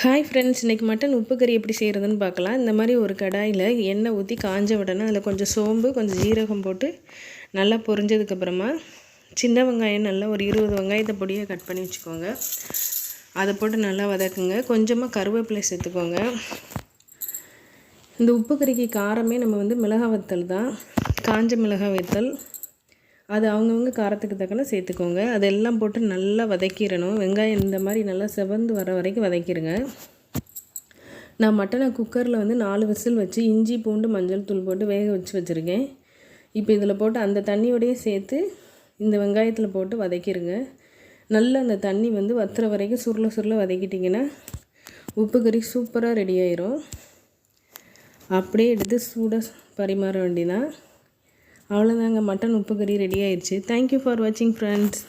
Hi friends இன்றைக்கி mutton உப்பு கறி எப்படி செய்கிறதுன்னு பார்க்கலாம். இந்த மாதிரி ஒரு கடாயில் எண்ணெய் ஊற்றி காஞ்ச உடனே அதில் கொஞ்சம் சோம்பு கொஞ்சம் ஜீரகம் போட்டு நல்லா பொரிஞ்சதுக்கப்புறமா சின்ன வெங்காயம் நல்லா ஒரு இருபது வெங்காயத்தை பொடியை கட் பண்ணி வச்சுக்கோங்க. அதை போட்டு நல்லா வதக்குங்க. கொஞ்சமாக கருவேப்பிலை சேர்த்துக்கோங்க. இந்த உப்பு கறிக்கு காரமே நம்ம வந்து மிளகா வத்தல் தான். காஞ்ச மிளகாய் வத்தல் அது அவங்கவுங்க காரத்துக்கு தக்கன சேர்த்துக்கோங்க. அதெல்லாம் போட்டு நல்லா வதக்கிடணும். வெங்காயம் இந்த மாதிரி நல்லா செவந்து வர வரைக்கும் வதக்கிடுங்க நான் மட்டனை குக்கரில் வந்து நாலு விசில் வச்சு இஞ்சி பூண்டு மஞ்சள் தூள் போட்டு வேக வச்சு வச்சுருக்கேன். இப்போ இதில் போட்டு அந்த தண்ணியோடையே சேர்த்து இந்த வெங்காயத்தில் போட்டு வதக்கிடுங்க நல்லா அந்த தண்ணி வந்து வத்துற வரைக்கும் சுருள சுருள வதக்கிட்டிங்கன்னா உப்பு கறி சூப்பராக ரெடி ஆயிரும். அப்படியே எடுத்து சூடாக பரிமாற வேண்டிதான் அவ்வளோதாங்க மட்டன் உப்பு கறி ரெடி ஆயிடுச்சு தேங்க்யூ ஃபார் வாட்சிங் ஃப்ரெண்ட்ஸ்